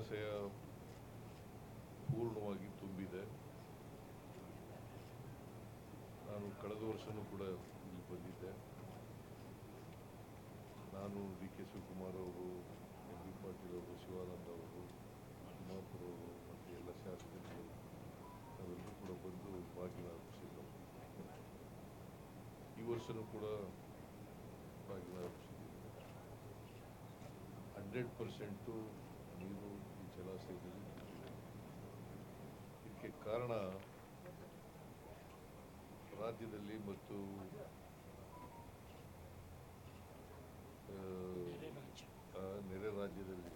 ಜಲಾಶಯ ಪೂರ್ಣವಾಗಿ ತುಂಬಿದೆ. ನಾನು ಕಳೆದ ವರ್ಷನೂ ಕೂಡ ಇಲ್ಲಿ ಬಂದಿದ್ದೆ. ನಾನು ಡಿ ಕೆ ಶಿವಕುಮಾರ್ ಅವರು, ಎಂ ಬಿ ಪಾಟೀಲ್ ಅವರು, ಶಿವಾನಂದ ಅವರು ತಿಮ್ಮಾಪುರ ಅವರು, ಮತ್ತು ಎಲ್ಲ ಶಾಸಕರು, ನಾವೆಲ್ಲರೂ ಕೂಡ ಬಂದು ಅರ್ಪಿಸಿದ್ದು ಈ ವರ್ಷನೂ ಕೂಡ ಬಾಗಿನ ಅರ್ಪಿಸಿದ್ದೀವಿ ಹಂಡ್ರೆಡ್ ಪರ್ಸೆಂಟು ನೀರು ಈ ಜಲಾಶಯದಲ್ಲಿ. ಇದಕ್ಕೆ ಕಾರಣ ರಾಜ್ಯದಲ್ಲಿ ಮತ್ತು ನೆರೆ ರಾಜ್ಯದಲ್ಲಿ,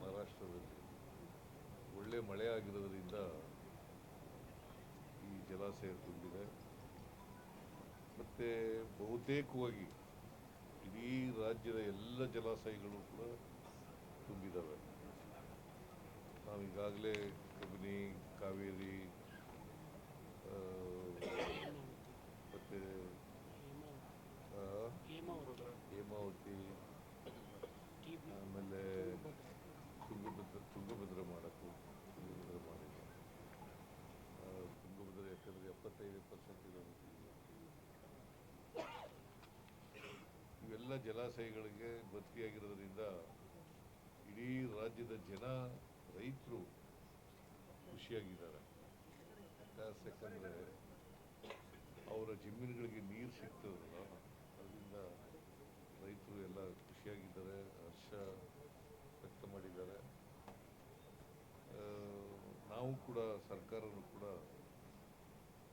ಮಹಾರಾಷ್ಟ್ರದಲ್ಲಿ ಒಳ್ಳೆ ಮಳೆ ಆಗಿರೋದ್ರಿಂದ ಈ ಜಲಾಶಯ ತುಂಬಿದೆ ಮತ್ತು ಬಹುತೇಕವಾಗಿ ಇಡೀ ರಾಜ್ಯದ ಎಲ್ಲ ಜಲಾಶಯಗಳು ಕೂಡ ತುಂಬಿದ್ದಾವೆ ಈಗಾಗಲೇ ಕಬಿನಿ ಕಾವೇರಿ ಮತ್ತು ಹೇಮಾವತಿ, ಆಮೇಲೆ ತುಂಗಭದ್ರ ತುಂಗಭದ್ರ ಮಾಡೋಕ್ಕೆ ತುಂಗಭದ್ರ ಮಾಡಿಲ್ಲ. ತುಂಗಭದ್ರ ಯಾಕಂದರೆ ಎಪ್ಪತ್ತೈದು ಪರ್ಸೆಂಟ್ ಇರೋದು ಇವೆಲ್ಲ ಜಲಾಶಯಗಳಿಗೆ ಬದುಕಿಯಾಗಿರೋದ್ರಿಂದ ಇಡೀ ರಾಜ್ಯದ ಜನ ರೈತರು ಖುಷಿಯಾಗಿದ್ದಾರೆ. ಯಾಕಂದರೆ ಅವರ ಜಮೀನುಗಳಿಗೆ ನೀರು ಸಿಗ್ತದಲ್ಲ, ಅದರಿಂದ ರೈತರು ಎಲ್ಲ ಖುಷಿಯಾಗಿದ್ದಾರೆ, ಹರ್ಷ ವ್ಯಕ್ತ ಮಾಡಿದ್ದಾರೆ. ನಾವು ಕೂಡ ಸರ್ಕಾರ ಕೂಡ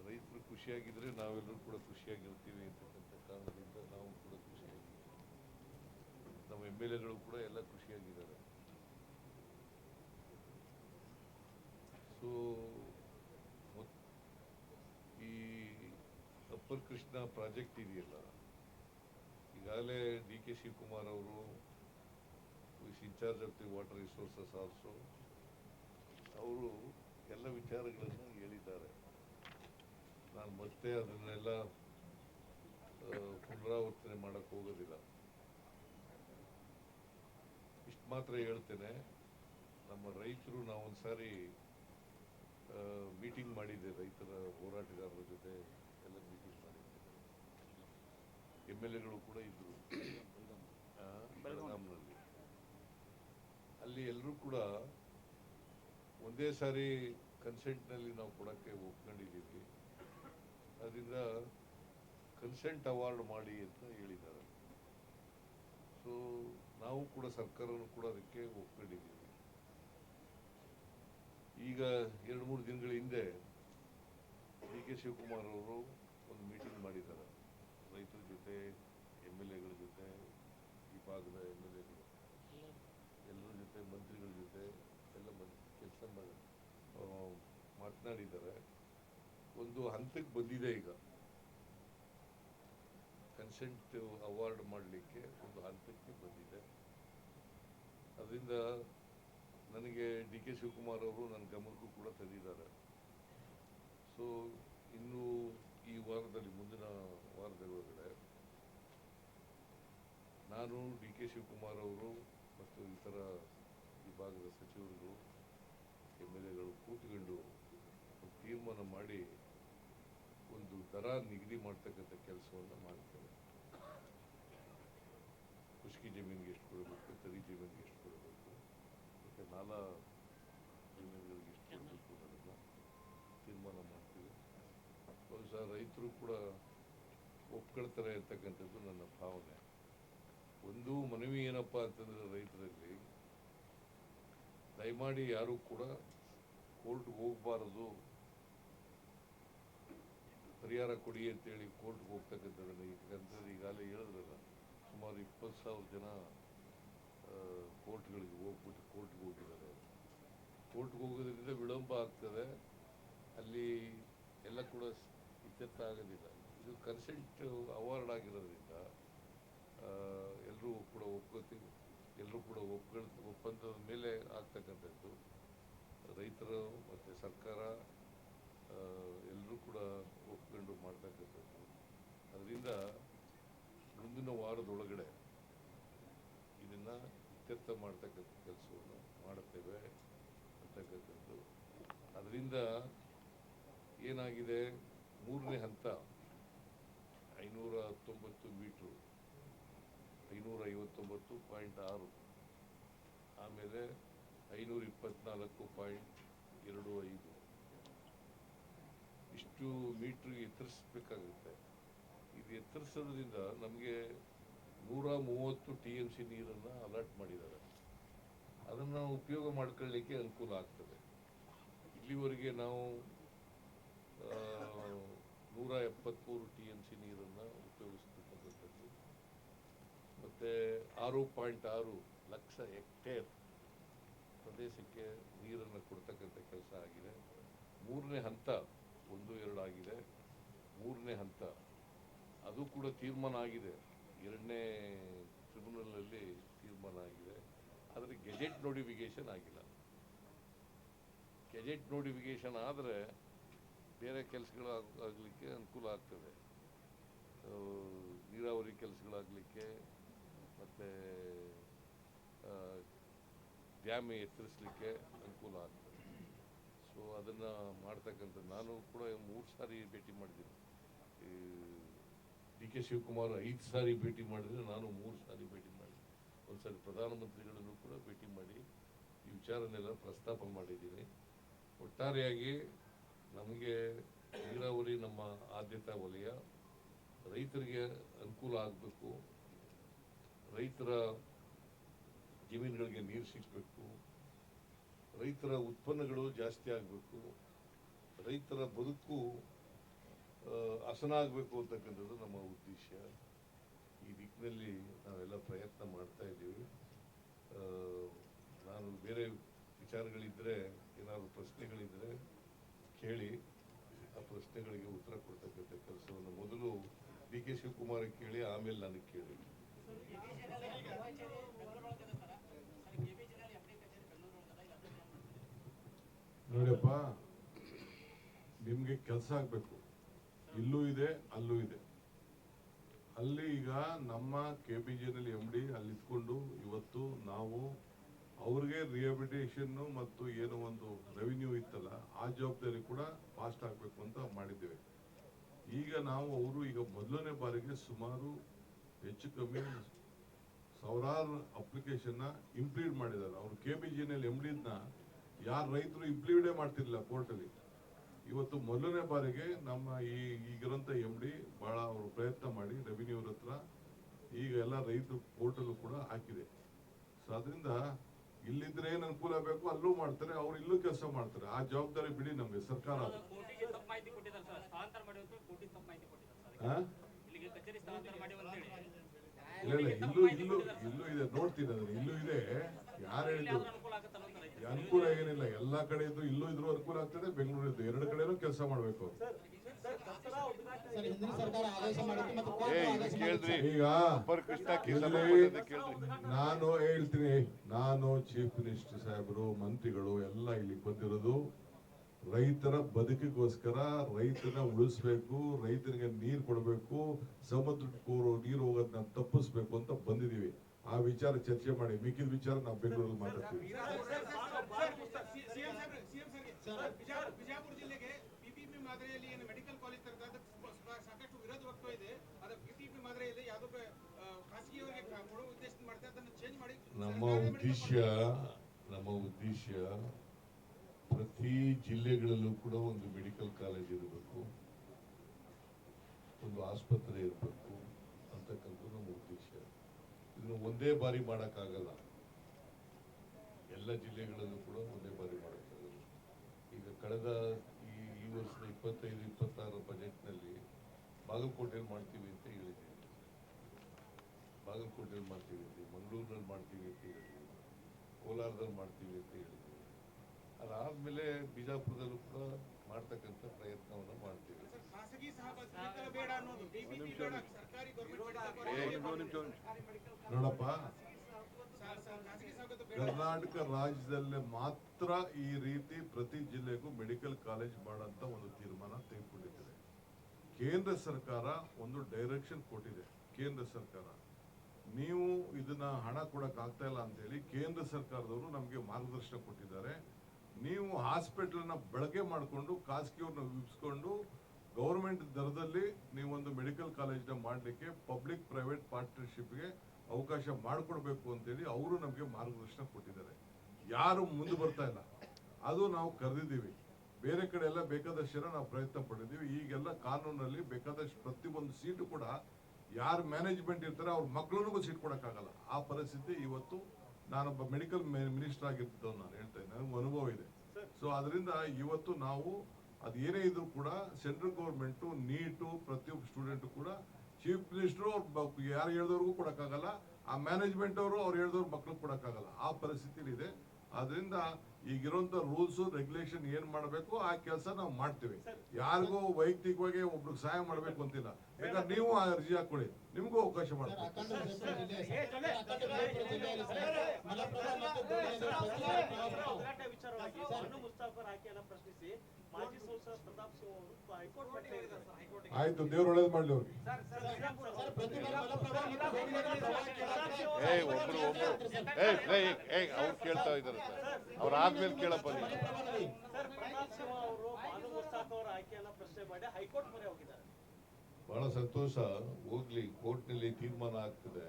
ರೈತರು ಖುಷಿಯಾಗಿದ್ದರೆ ನಾವೆಲ್ಲರೂ ಕೂಡ ಖುಷಿಯಾಗಿರ್ತೀವಿ ಅಂತಕ್ಕಂಥ ಕಾರಣದಿಂದ ನಾವು ಕೂಡ ಖುಷಿಯಾಗಿದ್ದೀವಿ. ನಮ್ಮ ಎಂ ಎಲ್ ಎಗಳು ಕೂಡ ಎಲ್ಲ ಖುಷಿಯಾಗಿದ್ದಾರೆ. ಸೊ ಈ ಅಪ್ಪರ್ ಕೃಷ್ಣ ಪ್ರಾಜೆಕ್ಟ್ ಇದೆಯಲ್ಲ? ಈಗಾಗಲೇ ಡಿ ಕೆ ಶಿವಕುಮಾರ್ ಅವರು is incharge of the water resources also ಅವರು ಎಲ್ಲ ವಿಚಾರಗಳನ್ನು ಹೇಳಿದ್ದಾರೆ. ನಾನು ಮತ್ತೆ ಅದನ್ನೆಲ್ಲ ಪುನರಾವರ್ತನೆ ಮಾಡಕ್ಕೆ ಹೋಗೋದಿಲ್ಲ. ಇಷ್ಟು ಮಾತ್ರ ಹೇಳ್ತೇನೆ. ನಮ್ಮ ರೈತರು ನಾವೊಂದು ಸಾರಿ ಮೀಟಿಂಗ್ ಮಾಡಿದ್ದೆ ರೈತರ ಹೋರಾಟಗಾರರ ಜೊತೆ ಎಲ್ಲ ಮೀಟಿಂಗ್ ಮಾಡಿದ್ದೆ. ಎಂ ಎಲ್ ಎಗಳು ಕೂಡ ಇದ್ರು. ಬೆಳಗಾಂನಲ್ಲಿ. ಅಲ್ಲಿ ಎಲ್ಲರೂ ಕೂಡ ಒಂದೇ ಸಾರಿ ಕನ್ಸೆಂಟ್ನಲ್ಲಿ ನಾವು ಕೊಡೋಕ್ಕೆ ಒಪ್ಕೊಂಡಿದ್ದೀವಿ. ಅದರಿಂದ ಕನ್ಸೆಂಟ್ ಅವಾರ್ಡ್ ಮಾಡಿ ಅಂತ ಹೇಳಿದ್ದಾರೆ. ಸೊ ನಾವು ಕೂಡ ಸರ್ಕಾರನೂ ಕೂಡ ಅದಕ್ಕೆ ಒಪ್ಕೊಂಡಿದ್ದೀವಿ. ಈಗ ಎರಡು ಮೂರು ದಿನಗಳ ಹಿಂದೆ ಡಿ ಕೆ ಶಿವಕುಮಾರ್ ಅವರು ಒಂದು ಮೀಟಿಂಗ್ ಮಾಡಿದ್ದಾರೆ. ರೈತರ ಜೊತೆ, ಎಂ ಎಲ್ ಎಗಳ ಜೊತೆ ಈ ಭಾಗದ ಎಂ ಎಲ್ ಎಗಳು, ಎಲ್ಲರ ಜೊತೆ, ಮಂತ್ರಿಗಳ ಜೊತೆ ಎಲ್ಲ ಕೆಲಸ ಮಾಡಿ ಮಾತನಾಡಿದ್ದಾರೆ. ಒಂದು ಹಂತಕ್ಕೆ ಬಂದಿದೆ ಈಗ. ಕನ್ಸೆಂಟ್ ಅವಾರ್ಡ್ ಮಾಡಲಿಕ್ಕೆ ಒಂದು ಹಂತಕ್ಕೆ ಬಂದಿದೆ. ಅದರಿಂದ ನನಗೆ ಡಿ ಕೆ ಶಿವಕುಮಾರ್ ಅವರು ನನ್ನ ಗಮನಕ್ಕೂ ಕೂಡ ತಂದಿದ್ದಾರೆ. ಸೊ ಇನ್ನು ಈ ವಾರದಲ್ಲಿ, ಮುಂದಿನ ವಾರದ ಒಳಗಡೆ ನಾನು ಡಿ ಕೆ ಶಿವಕುಮಾರ್ ಅವರು ಮತ್ತು ಇತರ ವಿಭಾಗದ ಸಚಿವರುಗಳು ಎಂ ಎಲ್ ಎಗಳು ಕೂತ್ಕೊಂಡು ತೀರ್ಮಾನ ಮಾಡಿ ಒಂದು ದರ ನಿಗದಿ ಮಾಡ್ತಕ್ಕಂಥ ಕೆಲಸವನ್ನು ಮಾಡ್ತೇವೆ. ಖುಷ್ಕಿ ಜಮೀನಿಗೆ ಎಷ್ಟು ಕೊಡಬೇಕು ತರಿ ಜಮೀನಿಗೆ ಎಷ್ಟು ಕೊಡಬೇಕು? ನಾಲಾ ಜಮೀನುಗಳಿಗೆ ಎಷ್ಟು ಕೊಡಬೇಕು ತೀರ್ಮಾನ ಮಾಡ್ತೀವಿ. ಬಹುಶಃ ರೈತರು ಕೂಡ ಒಪ್ಕೊಳ್ತಾರೆ ಇರ್ತಕ್ಕಂಥದ್ದು ನನ್ನ ಭಾವನೆ. ಒಂದು ಮನವಿ ಏನಪ್ಪ ಅಂತಂದರೆ ರೈತರಲ್ಲಿ, ದಯಮಾಡಿ ಯಾರು ಕೂಡ ಕೋರ್ಟ್ಗೆ ಹೋಗಬಾರದು. ಪರಿಹಾರ ಕೊಡಿ ಅಂತೇಳಿ ಕೋರ್ಟ್ಗೆ ಹೋಗ್ತಕ್ಕಂಥದ್ದನ್ನು ಯಾಕಂತಂದ್ರೆ ಈಗಾಗಲೇ ಹೇಳಿದ್ರಲ್ಲ, ಸುಮಾರು ಇಪ್ಪತ್ತು ಸಾವಿರ ಜನ ಕೋರ್ಟ್ಗಳಿಗೆ ಹೋಗ್ಬಿಟ್ಟು ಕೋರ್ಟ್ಗೆ ಹೋಗಿದ್ದಾರೆ. ಕೋರ್ಟ್ಗೆ ಹೋಗೋದ್ರಿಂದ ವಿಳಂಬ ಆಗ್ತದೆ. ಅಲ್ಲಿ ಎಲ್ಲ ಕೂಡ ಇತ್ಯರ್ಥ ಆಗೋದಿಲ್ಲ. ಇದು ಕನ್ಸೆಂಟ್ ಅವಾರ್ಡ್ ಆಗಿರೋದ್ರಿಂದ ಎಲ್ಲರೂ ಕೂಡ ಒಪ್ಕೋತೀವಿ ಎಲ್ಲರೂ ಕೂಡ ಒಪ್ಕೊಳ್, ಒಪ್ಪಂದದ ಮೇಲೆ ಆಗ್ತಕ್ಕಂಥದ್ದು. ರೈತರು ಮತ್ತು ಸರ್ಕಾರ ಎಲ್ಲರೂ ಕೂಡ ಒಪ್ಕೊಂಡು ಮಾಡ್ತಕ್ಕಂಥದ್ದು. ಅದರಿಂದ ಮುಂದಿನ ವಾರದೊಳಗಡೆ ಇತ್ಯರ್ಥ ಮಾಡ್ತಕ್ಕಂಥ ಕೆಲಸವನ್ನು ಮಾಡುತ್ತೇವೆ ಅಂತಕ್ಕಂಥದ್ದು. ಅದರಿಂದ ಏನಾಗಿದೆ? ಮೂರನೇ ಹಂತ, ಐನೂರ ಹತ್ತೊಂಬತ್ತು ಮೀಟ್ರು, ಐನೂರ ಐವತ್ತೊಂಬತ್ತು ಪಾಯಿಂಟ್ ಆರು. ಆಮೇಲೆ ಐನೂರ ಇಪ್ಪತ್ನಾಲ್ಕು ಪಾಯಿಂಟ್ ಎರಡು ಐದು. ಇಷ್ಟು ಮೀಟ್ರ್ ಎತ್ತರಿಸಬೇಕಾಗುತ್ತೆ. ಇದು ಎತ್ತರಿಸೋದ್ರಿಂದ ನಮಗೆ ನೂರ ಮೂವತ್ತು ಟಿ ಎಂ ಸಿ ನೀರನ್ನು ಅಲರ್ಟ್ ಮಾಡಿದ್ದಾರೆ. ಅದನ್ನು ಉಪಯೋಗ ಮಾಡ್ಕೊಳ್ಳಿಕ್ಕೆ ಅನುಕೂಲ ಆಗ್ತದೆ. ಇಲ್ಲಿವರೆಗೆ ನಾವು ನೂರ ಎಪ್ಪತ್ಮೂರು ಟಿ ಎಂ ಸಿ ನೀರನ್ನು ಉಪಯೋಗಿಸ್ತಕ್ಕಂಥದ್ದು ಮತ್ತು ಆರು ಪಾಯಿಂಟ್ ಆರು ಲಕ್ಷ ಹೆಕ್ಟೇರ್ ಪ್ರದೇಶಕ್ಕೆ ನೀರನ್ನು ಕೊಡ್ತಕ್ಕಂಥ ಕೆಲಸ ಆಗಿದೆ. ಮೂರನೇ ಹಂತ ಒಂದು ಎರಡು ಆಗಿದೆ. ಮೂರನೇ ಹಂತ, ಅದು ಕೂಡ ತೀರ್ಮಾನ ಆಗಿದೆ. ಎರಡನೇ ಟ್ರಿಬ್ಯುನಲಲ್ಲಿ ತೀರ್ಮಾನ ಆಗಿದೆ. ಆದರೆ ಗೆಜೆಟ್ ನೋಟಿಫಿಕೇಶನ್ ಆಗಿಲ್ಲ. ಗೆಜೆಟ್ ನೋಟಿಫಿಕೇಶನ್ ಆದರೆ ಬೇರೆ ಕೆಲಸಗಳು ಆಗಲಿಕ್ಕೆ ಅನುಕೂಲ ಆಗ್ತದೆ. ನೀರಾವರಿ ಕೆಲಸಗಳಾಗಲಿಕ್ಕೆ ಮತ್ತು ಡ್ಯಾಮ್ ಎತ್ತರಿಸಲಿಕ್ಕೆ ಅನುಕೂಲ ಆಗ್ತದೆ. ಸೊ ಅದನ್ನು ಮಾಡ್ತಕ್ಕಂಥ ನಾನು ಕೂಡ ಮೂರು ಸಾರಿ ಭೇಟಿ ಮಾಡಿದ್ದೀನಿ ಕೆ ಶಿವಕುಮಾರ್ ಐದು ಸಾರಿ ಭೇಟಿ ಮಾಡಿದರೆ ನಾನು ಮೂರು ಸಾರಿ ಭೇಟಿ ಮಾಡಿದೆ ಒಂದು ಸಾರಿ ಪ್ರಧಾನಮಂತ್ರಿಗಳನ್ನು ಕೂಡ ಭೇಟಿ ಮಾಡಿ ಈ ವಿಚಾರನೆಲ್ಲ ಪ್ರಸ್ತಾಪ ಮಾಡಿದ್ದೀನಿ. ಒಟ್ಟಾರೆಯಾಗಿ ನಮಗೆ ನೀರಾವರಿ ನಮ್ಮ ಆದ್ಯತಾ ವಲಯ ರೈತರಿಗೆ ಅನುಕೂಲ ಆಗಬೇಕು. ರೈತರ ಜಮೀನುಗಳಿಗೆ ನೀರು ಸಿಗಬೇಕು. ರೈತರ ಉತ್ಪನ್ನಗಳು ಜಾಸ್ತಿ ಆಗಬೇಕು. ರೈತರ ಬದುಕು ಹಸನಾಗಬೇಕು ಅಂತಕ್ಕಂಥದ್ದು ನಮ್ಮ ಉದ್ದೇಶ. ಈ ದಿಕ್ಕಿನಲ್ಲಿ ನಾವೆಲ್ಲ ಪ್ರಯತ್ನ ಮಾಡ್ತಾ ಇದ್ದೀವಿ. ನಾನು ಬೇರೆ ವಿಚಾರಗಳಿದ್ದರೆ ಏನಾದರೂ ಪ್ರಶ್ನೆಗಳಿದ್ದರೆ ಕೇಳಿ, ಆ ಪ್ರಶ್ನೆಗಳಿಗೆ ಉತ್ತರ ಕೊಡ್ತಕ್ಕಂಥ ಕೆಲಸವನ್ನು ಮೊದಲು ಡಿ ಕೆ ಶಿವಕುಮಾರ್ ಕೇಳಿ, ಆಮೇಲೆ ನನಗೆ ಕೇಳಿ. ನೋಡಪ್ಪ, ನಿಮಗೆ ಕೆಲಸ ಆಗ್ಬೇಕು. ಇಲ್ಲೂ ಇದೆ, ಅಲ್ಲೂ ಇದೆ. ಅಲ್ಲಿ ಈಗ ನಮ್ಮ ಕೆ ಪಿ ಜಿನಲ್ಲಿ ಎಂ ಡಿ ಅಲ್ಲಿ ಇದ್ಕೊಂಡು ಇವತ್ತು ನಾವು ಅವ್ರಿಗೆ ರಿಹಬಿಲಿಟೇಷನ್ ಮತ್ತು ಏನೋ ಒಂದು ರೆವಿನ್ಯೂ ಇತ್ತಲ್ಲ, ಆ ಜವಾಬ್ದಾರಿ ಕೂಡ ಫಾಸ್ಟ್ ಆಗಬೇಕು ಅಂತ ಮಾಡಿದ್ದೇವೆ. ಈಗ ನಾವು ಅವರು ಈಗ ಮೊದಲನೇ ಬಾರಿಗೆ ಸುಮಾರು ಹೆಚ್ಚು ಕಮ್ಮಿ ಸಾವಿರಾರು ಅಪ್ಲಿಕೇಶನ್ನ ಇಂಪ್ಲೀಡ್ ಮಾಡಿದ್ದಾರೆ. ಅವರು ಕೆ ಬಿ ಜಿನಲ್ಲಿ ಎಂ ಡಿನ ಯಾರು ರೈತರು ಇಂಪ್ಲೀಡೇ ಮಾಡ್ತಿರಲಿಲ್ಲ ಕೋರ್ಟಲ್ಲಿ ಇವತ್ತು ಮೊದಲನೇ ಬಾರಿಗೆ ನಮ್ಮ ಈ ಈಗಿರೋಂಥ ಎಂ ಡಿ ಬಹಳ ಅವರು ಪ್ರಯತ್ನ ಮಾಡಿ ರೆವಿನ್ಯೂ ಹತ್ರ ಈಗ ಎಲ್ಲ ರೈತರು ಪೋರ್ಟಲ್ ಕೂಡ ಹಾಕಿದೆ. ಸೊ ಅದರಿಂದ ಇಲ್ಲಿದ್ರೆ ಏನ್ ಅನುಕೂಲ ಬೇಕು ಅಲ್ಲೂ ಮಾಡ್ತಾರೆ ಅವ್ರು ಇಲ್ಲೂ ಕೆಲಸ ಮಾಡ್ತಾರೆ. ಆ ಜವಾಬ್ದಾರಿ ಬಿಡಿ ನಮ್ಗೆ ಸರ್ಕಾರ ಇಲ್ಲ ಇಲ್ಲ ಇಲ್ಲೂ ಇಲ್ಲೂ ಇಲ್ಲೂ ಇದೆ ನೋಡ್ತೀನಿ ಅದನ್ನ. ಇಲ್ಲೂ ಇದೆ. ಯಾರು ಹೇಳಿದ್ರು? ಅನುಕೂಲ ಏನಿಲ್ಲ ಎಲ್ಲಾ ಕಡೆ ಇದ್ದು ಇಲ್ಲೂ ಇದ್ರೂ ಅನುಕೂಲ ಆಗ್ತದೆ ಬೆಂಗಳೂರು ಇದ್ದು ಎರಡು ಕಡೆನೂ ಕೆಲಸ ಮಾಡ್ಬೇಕು ಈಗ ನಾನು ಹೇಳ್ತೀನಿ ನಾನು ಚೀಫ್ ಮಿನಿಸ್ಟರ್ ಸಾಹೇಬರು ಮಂತ್ರಿಗಳು ಎಲ್ಲ ಇಲ್ಲಿ ಬಂದಿರೋದು ರೈತರ ಬದುಕಿಗೋಸ್ಕರ ರೈತನ ಉಳಿಸ್ಬೇಕು ರೈತನಿಗೆ ನೀರು ಕೊಡಬೇಕು ಸಮುದ್ರಕ್ಕೆ ಹೋಗೋ ನೀರು ಹೋಗೋದನ್ನ ತಪ್ಪಿಸ್ಬೇಕು ಅಂತ ಬಂದಿದೀವಿ ಆ ವಿಚಾರ ಚರ್ಚೆ ಮಾಡಿ ಮಿಕ್ಕಿದ ವಿಚಾರ ನಾವು ಬೆಂಗಳೂರಲ್ಲಿ ಮಾತಾಡ್ತೀವಿ. ಬಿಜಾಪುರ ಬಿಜಾಪುರ ಜಿಲ್ಲೆಗೆ ಪಿಪಿಪಿ ಮಾದರಿಯಲ್ಲಿ ಏನು ಮೆಡಿಕಲ್ ಕಾಲೇಜ್ ತರದ ಅದಕ್ಕೆ ಸ್ಪ- ಸ್ಪ- ಸಾಕಷ್ಟು ವಿರೋಧ ವ್ಯಕ್ತ ಇದೆ. ಅದ ಪಿಪಿಪಿ ಮಾದರಿಯಲ್ಲಿ ಯಾವುದೋ ಖಾಸಗಿಯವರಿಗೆ ಕ- ಉದ್ದೇಶ ಮಾಡ್ತಾರೆ ಅದನ್ನು ಚೇಂಜ್ ಮಾಡಿ ನಮ್ಮ ಉದ್ದೇಶ ನಮ್ಮ ಉದ್ದೇಶ ಪ್ರತಿ ಜಿಲ್ಲೆಗಳಲ್ಲೂ ಕೂಡ ಒಂದು ಮೆಡಿಕಲ್ ಕಾಲೇಜ್ ಇರಬೇಕು ಒಂದು ಆಸ್ಪತ್ರೆ ಇರಬೇಕು ಅಂತಕ್ಕಂಥ ನಮ್ಮ ಉದ್ದೇಶ. ಇದನ್ನು ಒಂದೇ ಬಾರಿ ಮಾಡೋಕ್ಕಾಗಲ್ಲ. ಎಲ್ಲ ಜಿಲ್ಲೆಗಳಲ್ಲೂ ಕೂಡ ಒಂದೇ ಬಾರಿ ಮಾಡೋಕ್ಕಾಗಲ್ಲ ಈಗ ಕಳೆದ ಈ ಈ ವರ್ಷದ ಇಪ್ಪತ್ತೈದು ಇಪ್ಪತ್ತಾರು ಬಜೆಟ್ನಲ್ಲಿ ಬಾಗಲಕೋಟೆಯಲ್ಲಿ ಮಾಡ್ತೀವಿ ಅಂತ ಹೇಳಿದ್ದೀವಿ ಬಾಗಲಕೋಟೆಯಲ್ಲಿ ಮಾಡ್ತೀವಿ ಅಂತ ಮಂಗಳೂರಿನಲ್ಲಿ ಮಾಡ್ತೀವಿ ಅಂತ ಹೇಳಿದ್ವಿ ಕೋಲಾರದಲ್ಲಿ ಮಾಡ್ತೀವಿ ಅಂತ ಹೇಳಿದ್ವಿ ಅದಾದಮೇಲೆ ಬಿಜಾಪುರದಲ್ಲೂ ಕೂಡ ಮಾಡ್ತಕ್ಕಂಥ ಪ್ರಯತ್ನವನ್ನು ಮಾಡ್ತೀವಿ. ಸರ್, ಕರ್ನಾಟಕ ರಾಜ್ಯದಲ್ಲೇ ಮಾತ್ರ ಈ ರೀತಿ ಪ್ರತಿ ಜಿಲ್ಲೆಗೂ ಮೆಡಿಕಲ್ ಕಾಲೇಜ್ ಮಾಡಂತ ಒಂದು ತೀರ್ಮಾನ ತೆಗೆದುಕೊಂಡಿದ್ದಾರೆ ಕೇಂದ್ರ ಸರ್ಕಾರ ಒಂದು ಡೈರೆಕ್ಷನ್ ಕೊಟ್ಟಿದೆ, ಕೇಂದ್ರ ಸರ್ಕಾರ. ನೀವು ಇದನ್ನ ಹಣ ಕೊಡಕ್ ಆಗ್ತಾ ಇಲ್ಲ ಅಂತೇಳಿ ಕೇಂದ್ರ ಸರ್ಕಾರದವರು ನಮಗೆ ಮಾರ್ಗದರ್ಶನ ಕೊಟ್ಟಿದ್ದಾರೆ. ನೀವು ಹಾಸ್ಪಿಟಲ್ನ ಬಳಕೆ ಮಾಡಿಕೊಂಡು, ಖಾಸಗಿಯವ್ರನ್ನ ವಿಭಿಸ್ಕೊಂಡು ಗೌರ್ಮೆಂಟ್ ದರದಲ್ಲಿ ನೀವೊಂದು ಮೆಡಿಕಲ್ ಕಾಲೇಜ್ನ ಮಾಡಲಿಕ್ಕೆ ಪಬ್ಲಿಕ್ ಪ್ರೈವೇಟ್ ಪಾರ್ಟ್ನರ್ಶಿಪ್ಗೆ ಅವಕಾಶ ಮಾಡಿಕೊಡ್ಬೇಕು ಅಂತೇಳಿ ಅವರು ನಮಗೆ ಮಾರ್ಗದರ್ಶನ ಕೊಟ್ಟಿದ್ದಾರೆ. ಯಾರು ಮುಂದೆ ಬರ್ತಾ ಇಲ್ಲ. ಅದು ನಾವು ಕರೆದಿದ್ದೀವಿ. ಬೇರೆ ಕಡೆ ಎಲ್ಲ ಬೇಕಾದಷ್ಟು ಜನ ನಾವು ಪ್ರಯತ್ನ ಪಟ್ಟಿದ್ದೀವಿ. ಈಗೆಲ್ಲ ಕಾನೂನಲ್ಲಿ ಬೇಕಾದಷ್ಟು ಪ್ರತಿಯೊಂದು ಸೀಟು ಕೂಡ ಯಾರು ಮ್ಯಾನೇಜ್ಮೆಂಟ್ ಇರ್ತಾರೆ ಅವ್ರ ಮಕ್ಕಳಿಗೂ ಸೀಟ್ ಕೊಡೋಕ್ಕಾಗಲ್ಲ. ಆ ಪರಿಸ್ಥಿತಿ ಇವತ್ತು ನಾನೊಬ್ಬ ಮೆಡಿಕಲ್ ಮಿನಿಸ್ಟರ್ ಆಗಿರ್ತಿದ್ದವ್ ನಾನು ಹೇಳ್ತಾ ನನಗೆ ಅನುಭವ ಇದೆ. ಸೊ ಅದರಿಂದ ಇವತ್ತು ನಾವು ಅದು ಏನೇ ಇದ್ರೂ ಕೂಡ ಸೆಂಟ್ರಲ್ ಗೌರ್ಮೆಂಟು ನೀಟು ಪ್ರತಿಯೊಬ್ಬ ಸ್ಟೂಡೆಂಟು ಕೂಡ ಚೀಫ್ ಮಿನಿಸ್ಟ್ರು ಅವ್ರು ಯಾರು ಹೇಳ್ದವ್ರಿಗೂ ಕೊಡೋಕ್ಕಾಗಲ್ಲ ಆ ಮ್ಯಾನೇಜ್ಮೆಂಟ್ ಅವರು ಅವ್ರು ಹೇಳ್ದವ್ರ ಮಕ್ಳಿಗೆ ಕೊಡೋಕ್ಕಾಗಲ್ಲ ಆ ಪರಿಸ್ಥಿತಿ ಇದೆ ಅದರಿಂದ ಈಗಿರುವಂಥ ರೂಲ್ಸು ರೆಗ್ಯುಲೇಷನ್ ಏನ್ ಮಾಡಬೇಕು ಆ ಕೆಲಸ ನಾವು ಮಾಡ್ತೀವಿ ಯಾರಿಗೂ ವೈಯಕ್ತಿಕವಾಗಿ ಒಬ್ರಿಗೆ ಸಹಾಯ ಮಾಡಬೇಕು ಅಂತಿಲ್ಲ ಯಾಕಂದ್ರೆ ನೀವು ಆ ಅರ್ಜಿ ಹಾಕೊಳ್ಳಿ ನಿಮಗೂ ಅವಕಾಶ ಮಾಡ್ತೀವಿ ಆಯ್ತು ದೇವ್ರು ಒಳ್ಳೇದು ಮಾಡ್ಲಿ ಅವ್ರಿಗೆ ಏಯ್ ಒಬ್ರು ಒಬ್ರು ಏಯ್ ಏಯ್ ಏಯ್ ಅವ್ರು ಕೇಳ್ತಾ ಇದ್ದಾರೆ ಸರ್ ಅವ್ರು ಆದ್ಮೇಲೆ ಕೇಳಪ್ಪ ನೀವು ಬಹಳ ಸಂತೋಷ ಹೋಗ್ಲಿ ಕೋರ್ಟ್ನಲ್ಲಿ ತೀರ್ಮಾನ ಆಗ್ತದೆ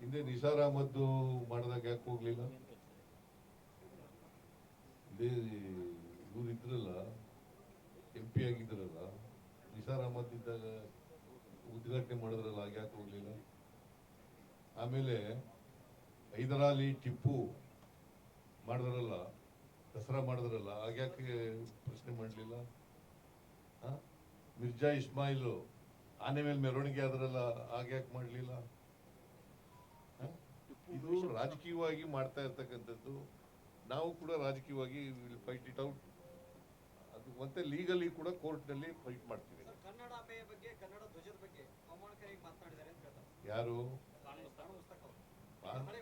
ಹಿಂದೆ ನಿಸಾರ್ ಮದ್ದು ಮಾಡಿದಾಗ ಯಾಕೆ ಹೋಗ್ಲಿಲ್ಲ ಇವ್ರು ಇದ್ರಲ್ಲ ಎಂ ಪಿ ಆಗಿದ್ರಲ್ಲ, ನಿಸಾರ್ ಅಹಮದ್ ಇದ್ದಾಗ ಉದ್ಘಾಟನೆ ಮಾಡಿದ್ರಲ್ಲ ಆಗ ಯಾಕೆ ಹೋಗ್ಲಿಲ್ಲ? ಆಮೇಲೆ ಹೈದರಾಲಿ ಟಿಪ್ಪು ಮಾಡಿದ್ರಲ್ಲ, ದಸರಾ ಮಾಡಿದ್ರಲ್ಲ ಆಗ ಯಾಕೆ ಪ್ರಶ್ನೆ ಮಾಡಲಿಲ್ಲ? ಮಿರ್ಜಾ ಇಸ್ಮಾಯಿಲು ಆನೆ ಮೇಲೆ ಮೆರವಣಿಗೆ ಆದ್ರಲ್ಲ ಆಗ ಯಾಕೆ ಮಾಡಲಿಲ್ಲ? ಇದು ರಾಜಕೀಯವಾಗಿ ಮಾಡ್ತಾ ಇರ್ತಕ್ಕಂಥದ್ದು. ನಾವು ಕೂಡ ರಾಜಕೀಯವಾಗಿ ವಿಲ್ ಫೈಟ್ ಇಟ್ ಔಟ್ ಮತ್ತೆ ಲೀಗಲಿ ಕೂಡ ಕೋರ್ಟ್ನಲ್ಲಿ ಫೈಟ್ ಮಾಡ್ತೀವಿ. ಕನ್ನಡಾಂಬೆಯ ಬಗ್ಗೆ ಕನ್ನಡ ಧ್ವಜದ ಬಗ್ಗೆ ಅವಮಾನಕಾರಿ ಮಾತನಾಡಿದ್ದಾರೆ ಅಂತ ಹೇಳ್ತಾರೆ. ಯಾರು?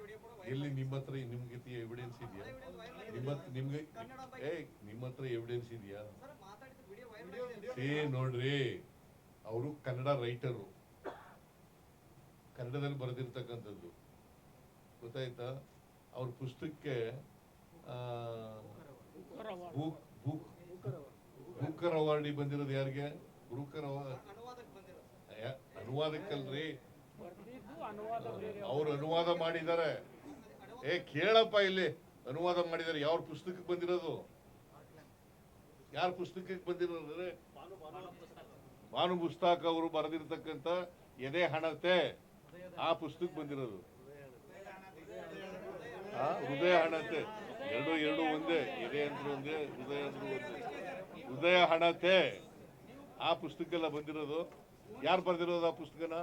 ಇಲ್ಲಿ ಎಲ್ಲಿ ನಿಮ್ಮ ಹತ್ರ ನಿಮ್ಗೆ ಎವಿಡೆನ್ಸ್ ಇದೆಯಾ? ನಿಮ್ಮ ನಿಮ್ಗೆ ಏ ನಿಮ್ಮ ಹತ್ರ ಎವಿಡೆನ್ಸ್ ಇದೆಯಾ? ಸರ್ ಮಾತಾಡಿದ ವಿಡಿಯೋ ವೈರಲ್ ಆಗಿದೆ ಏ ನೋಡ್ರಿ. ಅವರು ಕನ್ನಡ ರೈಟರು ಕನ್ನಡದಲ್ಲಿ ಬರೆದಿರ್ತಕ್ಕಂಥದ್ದು. ಗೊತ್ತಾಯ್ತಾ? ಅವ್ರ ಪುಸ್ತಕಕ್ಕೆ ಆ, ಬೂಕ್ ಬೂಕ್ ಬೂಕರ್ ಅವಾರ್ಡಿ ಬಂದಿರೋದು ಯಾರಿಗೆ? ಗುರುಕರ ಅವಾರ್ಡ್ ಅನುವಾದಕ್ಕೆ ಬಂದಿರೋದು ಸರ್. ಯಾ- ಅನುವಾದಕ್ಕಲ್ರಿ? ಅವ್ರು. ಅನುವಾದ ಮಾಡಿದ್ದಾರೆ. ಏ ಕೇಳಪ್ಪ ಇಲ್ಲಿ. ಅನುವಾದ ಮಾಡಿದ್ದಾರೆ. ಯಾವ ಪುಸ್ತಕಕ್ಕೆ ಬಂದಿರೋದು? ಯಾರ ಪುಸ್ತಕಕ್ಕೆ ಬಂದಿರೋದ್ರೆ ಭಾನು ಪುಸ್ತಕ ಅವರು ಬರೆದಿರ್ತಕ್ಕಂಥ ಎದೆ ಹಣತೆ ಆ ಪುಸ್ತಕ ಬಂದಿರೋದು. ಆ, ಹೃದಯ ಹಣತೆ. ಎರಡು ಎರಡು ಒಂದೇ. ಎದೆ ಅಂದ್ರೆ ಒಂದೇ ಹೃದಯ ಅಂದ್ರೆ ಒಂದೇ. ಹೃದಯ ಹಣತೆ. ಆ ಪುಸ್ತಕ ಎಲ್ಲ ಬಂದಿರೋದು. ಯಾರು ಬರೆದಿರೋದು ಆ ಪುಸ್ತಕನ?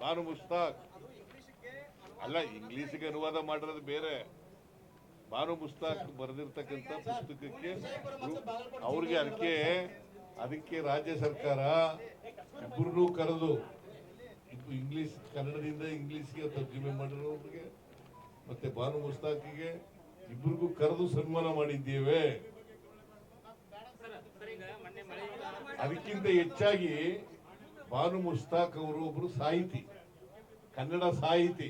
ಬಾನು ಮುಸ್ತಾಕ್. ಅಲ್ಲ, ಇಂಗ್ಲೀಷ್ಗೆ ಅನುವಾದ ಮಾಡಿರೋದು ಬೇರೆ. ಬಾನು ಮುಸ್ತಾಕ್ ಬರೆದಿರ್ತಕ್ಕಂಥ ಪುಸ್ತಕಕ್ಕೆ ಅವ್ರಿಗೆ ಅದಕ್ಕೆ ಅದಕ್ಕೆ ರಾಜ್ಯ ಸರ್ಕಾರ ಇಬ್ಬರನ್ನೂ ಕರೆದು ಇಂಗ್ಲಿಷ್, ಕನ್ನಡದಿಂದ ಇಂಗ್ಲಿಷ್ಗೆ ತರ್ಜುಮೆ ಮಾಡಿರೋರಿಗೆ ಮತ್ತೆ ಬಾನು ಮುಸ್ತಾಕಿಗೆ ಇಬ್ಬರಿಗೂ ಕರೆದು ಸನ್ಮಾನ ಮಾಡಿದ್ದೇವೆ ಸರ್ ಈಗ ಮೊನ್ನೆ ಮಳೆ ಅದಕ್ಕಿಂತ ಹೆಚ್ಚಾಗಿ ಬಾನು ಮುಸ್ತಾಕ್ ಅವರು ಒಬ್ಬರು ಸಾಹಿತಿ ಕನ್ನಡ ಸಾಹಿತಿ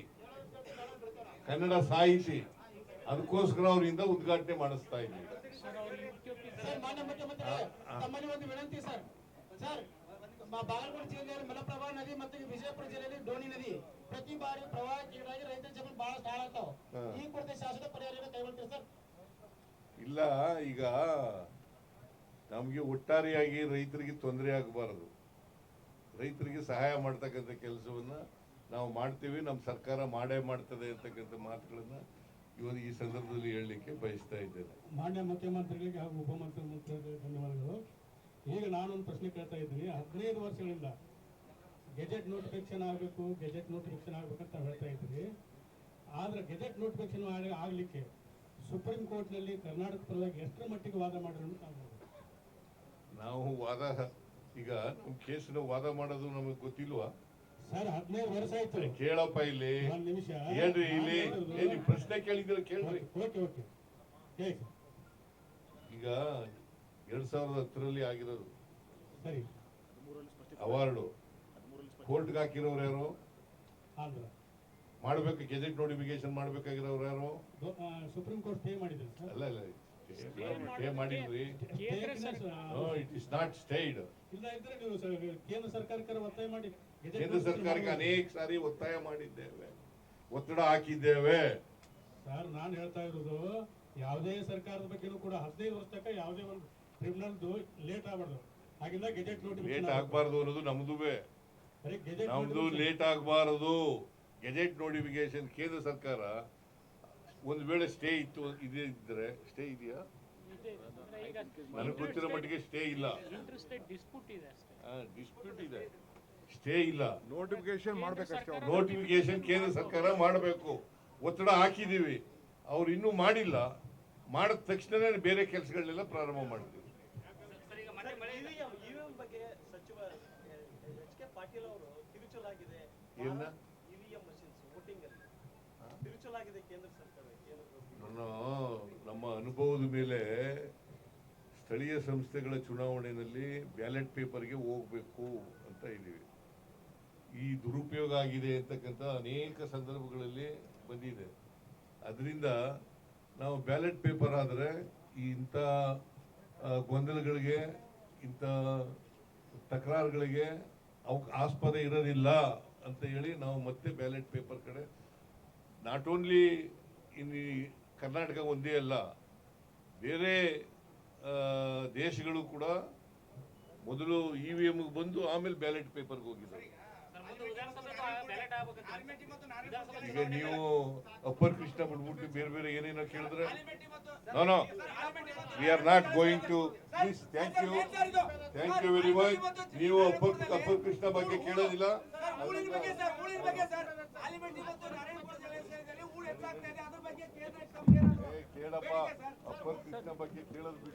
ಕನ್ನಡ ಸಾಹಿತಿ. ಅದಕ್ಕೋಸ್ಕರ ಅವರಿಂದ ಉದ್ಘಾಟನೆ ಮಾಡಿಸ್ತಾ ಇದ್ದೀವಿ ವಿನಂತಿ ಸರ್. ಸರ್ ಬಾಗಲಕೋಟೆ ಜಿಲ್ಲೆಯಲ್ಲಿ ಮಲಪ್ರಭಾ ನದಿ ಮತ್ತು ವಿಜಯಪುರ ಜಿಲ್ಲೆಯಲ್ಲಿ ಡೋಣಿ ನದಿ. ಪ್ರತಿ ಬಾರಿ ಪ್ರವಾಹಕ್ಕೀಡಾಗಿ ರೈತರ ಜಮೀನು ಬಹಳ ಹಾಳಾಗ್ತಾವ. ಈ ಕುರಿತು ಶಾಶ್ವತ ಪರಿಹಾರ ಕೈಗೊಳ್ತೀವಿ ಸರ್? ಇಲ್ಲ ಈಗ ನಮಗೆ ಒಟ್ಟಾರೆಯಾಗಿ ರೈತರಿಗೆ ತೊಂದರೆ ಆಗಬಾರದು. ರೈತರಿಗೆ ಸಹಾಯ ಮಾಡ್ತಕ್ಕಂಥ ಕೆಲಸವನ್ನು ನಾವು ಮಾಡ್ತೀವಿ, ನಮ್ಮ ಸರ್ಕಾರ ಮಾಡೇ ಮಾಡ್ತದೆ ಅಂತಕ್ಕಂಥ ಮಾತುಗಳನ್ನು ಇವತ್ತು ಈ ಸಂದರ್ಭದಲ್ಲಿ ಹೇಳಲಿಕ್ಕೆ ಬಯಸ್ತಾ ಇದ್ದೇನೆ. ಮಾನ್ಯ ಮುಖ್ಯಮಂತ್ರಿಗಳಿಗೆ ಹಾಗೂ ಉಪಮುಖ್ಯಮಂತ್ರಿಗಳಿಗೆ ಧನ್ಯವಾದಗಳು. ಈಗ ನಾನೊಂದು ಪ್ರಶ್ನೆ ಕೇಳ್ತಾ ಇದ್ದೀನಿ. ಹದಿನೈದು ವರ್ಷಗಳಿಂದ ಗೆಜೆಟ್ ನೋಟಿಫಿಕೇಶನ್ ಆಗಬೇಕು, ಗೆಜೆಟ್ ನೋಟಿಫಿಕೇಶನ್ ಆಗಬೇಕಂತ ಹೇಳ್ತಾ ಇದ್ರಿ ಆದರೆ ಗೆಜೆಟ್ ನೋಟಿಫಿಕೇಶನ್ ಆಗಲಿಕ್ಕೆ ಸುಪ್ರೀಂ ಕೋರ್ಟ್ನಲ್ಲಿ ಕರ್ನಾಟಕ ಪರವಾಗಿ ಎಷ್ಟರ ಮಟ್ಟಿಗೆ ವಾದ ಮಾಡಿದ್ರು ಅಂತ ನಾವು ವಾದ ಈಗ ನಮ್ಮ ಕೇಸಿನ ವಾದ ಮಾಡೋದು ನಮಗೆ ಗೊತ್ತಿಲ್ವಾ? ಸರ್ ಹದಿನೈದು ವರ್ಷ ಆಯ್ತು. ಕೇಳಪ್ಪ ಇಲ್ಲಿ. ಒಂದ್ ನಿಮಿಷ. ಹೇಳ್ರಿ ಇಲ್ಲಿ? ಏನು ಪ್ರಶ್ನೆ ಕೇಳಿದ್ರೆ ಕೇಳ್ರಿ. ಓಕೆ ಓಕೆ ಹೇಳಿ ಸರ್. ಈಗ ಎರಡ್ ಸಾವಿರದ ಹತ್ತರಲ್ಲಿ ಆಗಿರೋದು. ಸರಿ. ಅವಾರ್ಡು. ಕೋರ್ಟ್ಗೆ ಹಾಕಿರೋರು ಯಾರು? ಆಂಧ್ರ ಮಾಡ್ಬೇಕು ಗೆಜೆಟ್ ನೋಟಿಫಿಕೇಶನ್ ಮಾಡ್ಬೇಕಾಗಿರೋರು ಯಾರು? ಸುಪ್ರೀಂ ಕೋರ್ಟ್ ಮಾಡಿದ್ರು ಸರ್. ಅಲ್ಲ ಅಲ್ಲ ಸ್ಟೇ ಮಾಡಿದ್ರಿ ಇಟ್ ಇಸ್ ನಾಟ್ ಸ್ಟೇಡ್ ಇಲ್ಲ ಇದ್ರೆ ನೀವು ಕೇಂದ್ರ ಸರ್ಕಾರಕ್ಕೆ ಒತ್ತಾಯ ಮಾಡಿ. ಕೇಂದ್ರ ನೋಟಿಫಿಕೇಶನ್ ಸರ್ಕಾರಕ್ಕೆ ಅನೇಕ ಸಾರಿ ಒತ್ತಾಯ ಮಾಡಿದ್ದೇವೆ. ಒತ್ತಡ ಹಾಕಿದ್ದೇವೆ. ಸರ್ ನಾನು ಹೇಳ್ತಾ ಇರೋದು ಯಾವುದೇ ಸರ್ಕಾರದ ಬಗ್ಗೆನೂ ಕೂಡ ಹದಿನೈದು ವರ್ಷ ತನಕ ಯಾವುದೇ ಒಂದು ಕ್ರಿಮಿನಲ್ ಲೇಟ್ ಆಗಬಾರ್ದು. ಹಾಗಿಲ್ಲ ಗೆಜೆಟ್ ಲೇಟ್ ಆಗಬಾರ್ದು ಅನ್ನೋದು ನಮ್ದುವೆ. ನಮ್ದು ಲೇಟ್ ಆಗಬಾರದು. ಗೆಜೆಟ್ ನೋಟಿಫಿಕೇಶನ್ ಕೇಂದ್ರ ಸರ್ಕಾರ ಒಂದು ವೇಳೆ ಸ್ಟೇ ಇತ್ತು ಇದೇ ಇದ್ರೆ ಸ್ಟೇ ಇದೆಯಾ? ನನಗೆ ಗೊತ್ತಿರೋ ಮಟ್ಟಿಗೆ ಸ್ಟೇ ಇಲ್ಲ. ಇಂಟ್ರೆಸ್ಟೆಡ್ ಡಿಸ್ಪ್ಯೂಟ್ ಇದೆ ಅಷ್ಟೇ. ಡಿಸ್ಪ್ಯೂಟ್ ಇದೆ. ಸ್ಟೇ ಇಲ್ಲ. ನೋಟಿಫಿಕೇಶನ್ ಮಾಡಬೇಕು ಅವ್ರು. ನೋಟಿಫಿಕೇಶನ್ ಕೇಂದ್ರ ಸರ್ಕಾರ ಮಾಡಬೇಕು. ಒತ್ತಡ ಹಾಕಿದೀವಿ. ಅವ್ರು ಇನ್ನೂ ಮಾಡಿಲ್ಲ. ಮಾಡಿದ ತಕ್ಷಣನೇ ಬೇರೆ ಕೆಲಸಗಳನ್ನೆಲ್ಲ ಪ್ರಾರಂಭ ತಿರುಚಲಾಗಿದೆ ಅಲ್ಲಿ ತಿರುಚಲಾಗಿದೆ ಕೇಂದ್ರ ನಮ್ಮ ಅನುಭವದ ಮೇಲೆ ಸ್ಥಳೀಯ ಸಂಸ್ಥೆಗಳ ಚುನಾವಣೆಯಲ್ಲಿ ಬ್ಯಾಲೆಟ್ ಪೇಪರ್ಗೆ ಹೋಗಬೇಕು ಅಂತ ಇದ್ದೀವಿ. ಈ ದುರುಪಯೋಗ ಆಗಿದೆ ಅಂತಕ್ಕಂಥ ಅನೇಕ ಸಂದರ್ಭಗಳಲ್ಲಿ ಬಂದಿದೆ. ಅದರಿಂದ ನಾವು ಬ್ಯಾಲೆಟ್ ಪೇಪರ್ ಆದರೆ ಇಂಥ ಗೊಂದಲಗಳಿಗೆ, ಇಂಥ ತಕರಾರುಗಳಿಗೆ ಅವಕ್ಕೆ ಆಸ್ಪದ ಇರೋದಿಲ್ಲ ಅಂತ ಹೇಳಿ ನಾವು ಮತ್ತೆ ಬ್ಯಾಲೆಟ್ ಪೇಪರ್ ಕಡೆ, ನಾಟ್ ಓನ್ಲಿ ಇನ್ ಕರ್ನಾಟಕ ಒಂದೇ ಅಲ್ಲ, ಬೇರೆ ದೇಶಗಳು ಕೂಡ ಮೊದಲು ಇ ವಿ ಎಮ್ಗೆ ಬಂದು ಆಮೇಲೆ ಬ್ಯಾಲೆಟ್ ಪೇಪರ್ಗೆ ಹೋಗಿದ್ದಾರೆ ಸರ್ ಮುಂದೆ ವಿಧಾನಸಭೆ ಬ್ಯಾಲೆಟ್ ಆಗ್ಬೇಕಂತ ಆಲ್ಮೆಟ್ಟಿ ಮತ್ತು ವಿಧಾನಸಭೆ ಈಗ ನೀವು ಅಪ್ಪರ್ ಕೃಷ್ಣ ಬಿಟ್ಬಿಟ್ಟು ಬೇರೆ ಬೇರೆ ಏನೇನೋ ಕೇಳಿದ್ರೆ no we are not going to please thank you thank you very much ನೀವು ಅಪ್ಪರ್ ಅಪ್ಪರ್ ಕೃಷ್ಣ ಬಗ್ಗೆ ಕೇಳೋದಿಲ್ಲ. ಕೇಳಪ್ಪ ಅಪ್ಪರ್ ಕೃಷ್ಣ ಬಗ್ಗೆ ಕೇಳೋದು